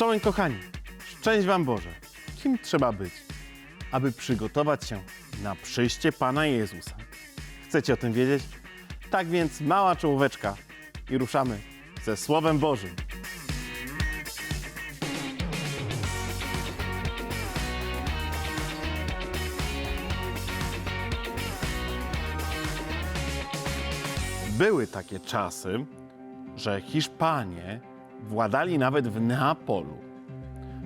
Czołem kochani, szczęść Wam Boże. Kim trzeba być, aby przygotować się na przyjście Pana Jezusa? Chcecie o tym wiedzieć? Tak więc mała czołóweczka i ruszamy ze Słowem Bożym. Były takie czasy, że Hiszpanie władali nawet w Neapolu.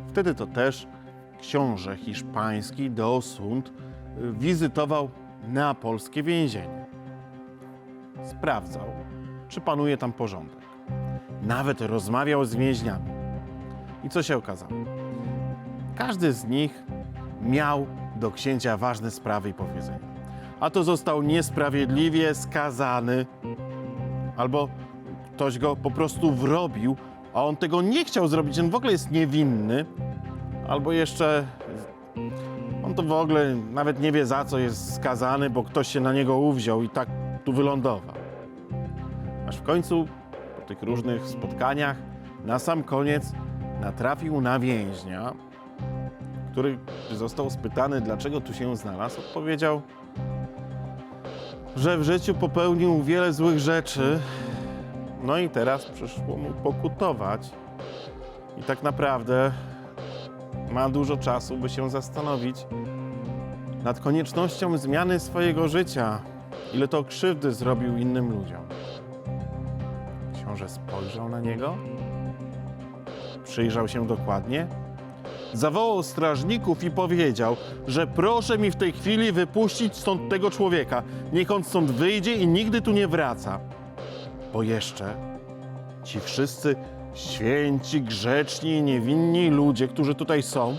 Wtedy to też książę hiszpański Deosund y, wizytował neapolskie więzienie. Sprawdzał, czy panuje tam porządek. Nawet rozmawiał z więźniami. I co się okazało? Każdy z nich miał do księcia ważne sprawy i powiedzenia. A to został niesprawiedliwie skazany, albo ktoś go po prostu wrobił, a on tego nie chciał zrobić, on w ogóle jest niewinny, albo jeszcze on to w ogóle nawet nie wie za co jest skazany, bo ktoś się na niego uwziął i tak tu wylądował. Aż w końcu po tych różnych spotkaniach na sam koniec natrafił na więźnia, który został spytany, dlaczego tu się znalazł, odpowiedział, że w życiu popełnił wiele złych rzeczy, no i teraz przyszło mu pokutować. I tak naprawdę ma dużo czasu, by się zastanowić nad koniecznością zmiany swojego życia. Ile to krzywdy zrobił innym ludziom. Książę spojrzał na niego, przyjrzał się dokładnie, zawołał strażników i powiedział, że proszę mi w tej chwili wypuścić stąd tego człowieka. Niech on stąd wyjdzie i nigdy tu nie wraca. Bo jeszcze ci wszyscy święci, grzeczni i niewinni ludzie, którzy tutaj są,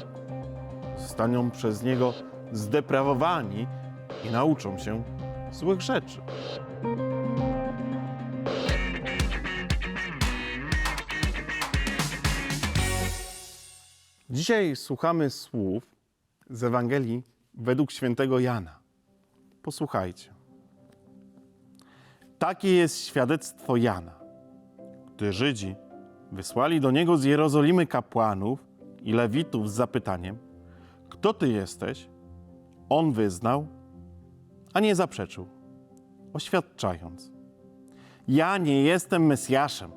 zostaną przez niego zdeprawowani i nauczą się złych rzeczy. Dzisiaj słuchamy słów z Ewangelii według świętego Jana. Posłuchajcie. Takie jest świadectwo Jana, gdy Żydzi wysłali do niego z Jerozolimy kapłanów i lewitów z zapytaniem: Kto ty jesteś? On wyznał, a nie zaprzeczył, oświadczając: Ja nie jestem Mesjaszem.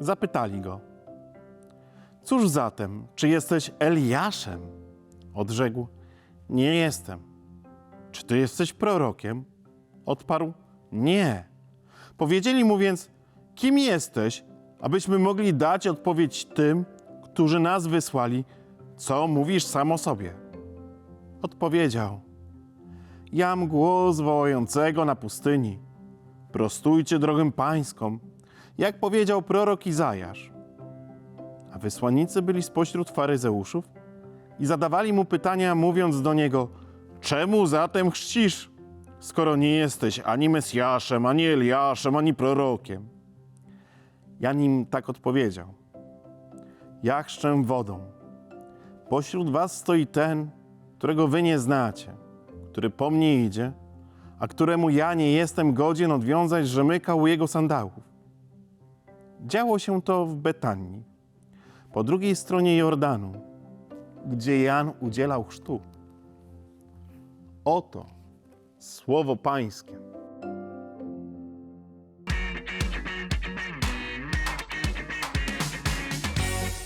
Zapytali go: Cóż zatem, czy jesteś Eliaszem? Odrzekł: Nie jestem. Czy ty jesteś prorokiem? Odparł: Nie. Powiedzieli mu więc: Kim jesteś, abyśmy mogli dać odpowiedź tym, którzy nas wysłali, co mówisz sam o sobie? Odpowiedział: Jam głos wołającego na pustyni. Prostujcie drogę pańską, jak powiedział prorok Izajasz. A wysłannicy byli spośród faryzeuszów i zadawali mu pytania, mówiąc do niego: Czemu zatem chrzcisz, skoro nie jesteś ani Mesjaszem, ani Eliaszem, ani prorokiem? Jan im tak odpowiedział: Ja chrzczę wodą. Pośród was stoi ten, którego wy nie znacie, który po mnie idzie, a któremu ja nie jestem godzien odwiązać rzemyka u jego sandałów. Działo się to w Betanii, po drugiej stronie Jordanu, gdzie Jan udzielał chrztu. Oto słowo Pańskie.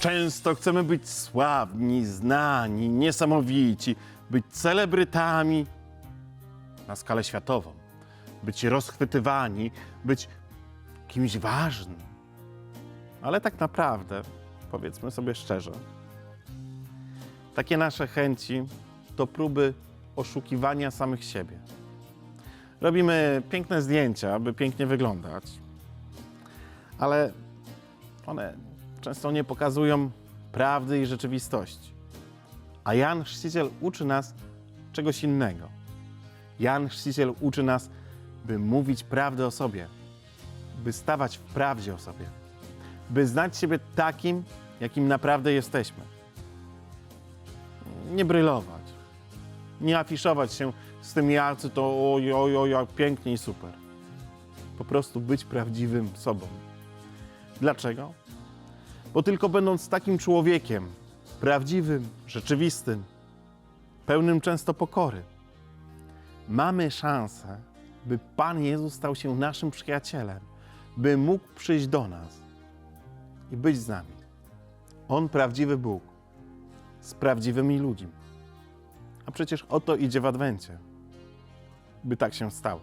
Często chcemy być sławni, znani, niesamowici, być celebrytami na skalę światową, być rozchwytywani, być kimś ważnym. Ale tak naprawdę, powiedzmy sobie szczerze, takie nasze chęci to próby oszukiwania samych siebie. Robimy piękne zdjęcia, aby pięknie wyglądać, ale one często nie pokazują prawdy i rzeczywistości. A Jan Chrzciciel uczy nas czegoś innego. Jan Chrzciciel uczy nas, by mówić prawdę o sobie, by stawać w prawdzie o sobie, by znać siebie takim, jakim naprawdę jesteśmy. Nie brylować, nie afiszować się z tym jacy to oj, oj, oj, jak pięknie i super. Po prostu być prawdziwym sobą. Dlaczego? Bo tylko będąc takim człowiekiem, prawdziwym, rzeczywistym, pełnym często pokory, mamy szansę, by Pan Jezus stał się naszym przyjacielem, by mógł przyjść do nas i być z nami. On prawdziwy Bóg z prawdziwymi ludźmi. A przecież o to idzie w Adwencie, by tak się stało.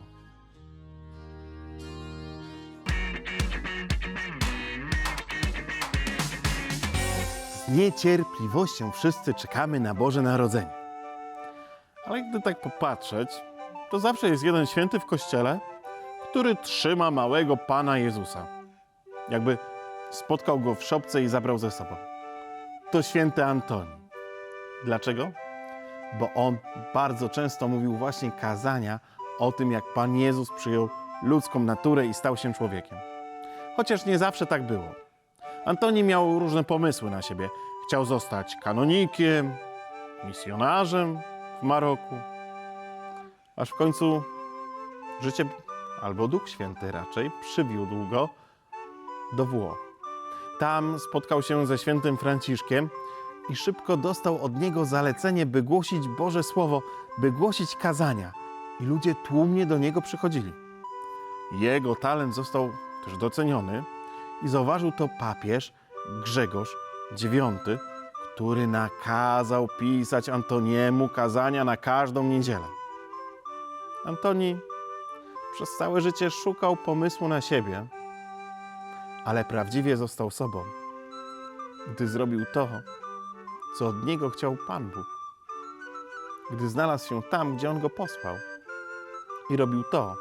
Z niecierpliwością wszyscy czekamy na Boże Narodzenie. Ale gdy tak popatrzeć, to zawsze jest jeden święty w kościele, który trzyma małego Pana Jezusa. Jakby spotkał go w szopce i zabrał ze sobą. To święty Antoni. Dlaczego? Bo on bardzo często mówił właśnie kazania o tym, jak Pan Jezus przyjął ludzką naturę i stał się człowiekiem. Chociaż nie zawsze tak było. Antoni miał różne pomysły na siebie. Chciał zostać kanonikiem, misjonarzem w Maroku. Aż w końcu życie, albo Duch Święty raczej, przywiódł go do Włoch. Tam spotkał się ze świętym Franciszkiem i szybko dostał od niego zalecenie, by głosić Boże Słowo, by głosić kazania. I ludzie tłumnie do niego przychodzili. Jego talent został też doceniony i zauważył to papież Grzegorz IX, który nakazał pisać Antoniemu kazania na każdą niedzielę. Antoni przez całe życie szukał pomysłu na siebie, ale prawdziwie został sobą, gdy zrobił to, co od niego chciał Pan Bóg. Gdy znalazł się tam, gdzie on go posłał i robił to,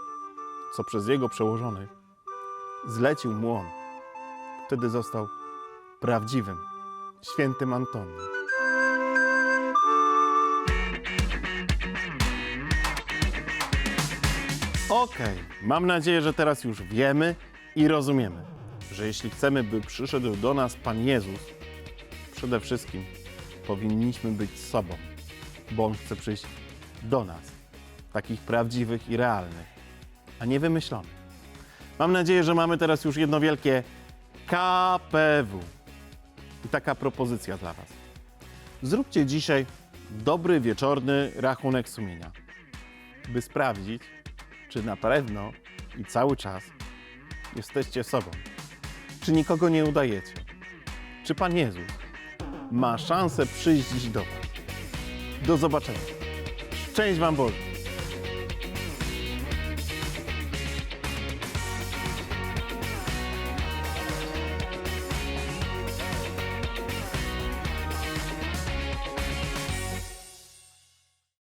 co przez jego przełożonych zlecił mu on. Wtedy został prawdziwym, świętym Antonim. Okej, mam nadzieję, że teraz już wiemy i rozumiemy, że jeśli chcemy, by przyszedł do nas Pan Jezus, przede wszystkim powinniśmy być sobą, bo On chce przyjść do nas, takich prawdziwych i realnych, a nie wymyślonych. Mam nadzieję, że mamy teraz już jedno wielkie KPW. I taka propozycja dla Was. Zróbcie dzisiaj dobry wieczorny rachunek sumienia, by sprawdzić, czy na pewno i cały czas jesteście sobą. Czy nikogo nie udajecie? Czy Pan Jezus ma szansę przyjść dziś do Was? Do zobaczenia. Szczęść Wam Boże!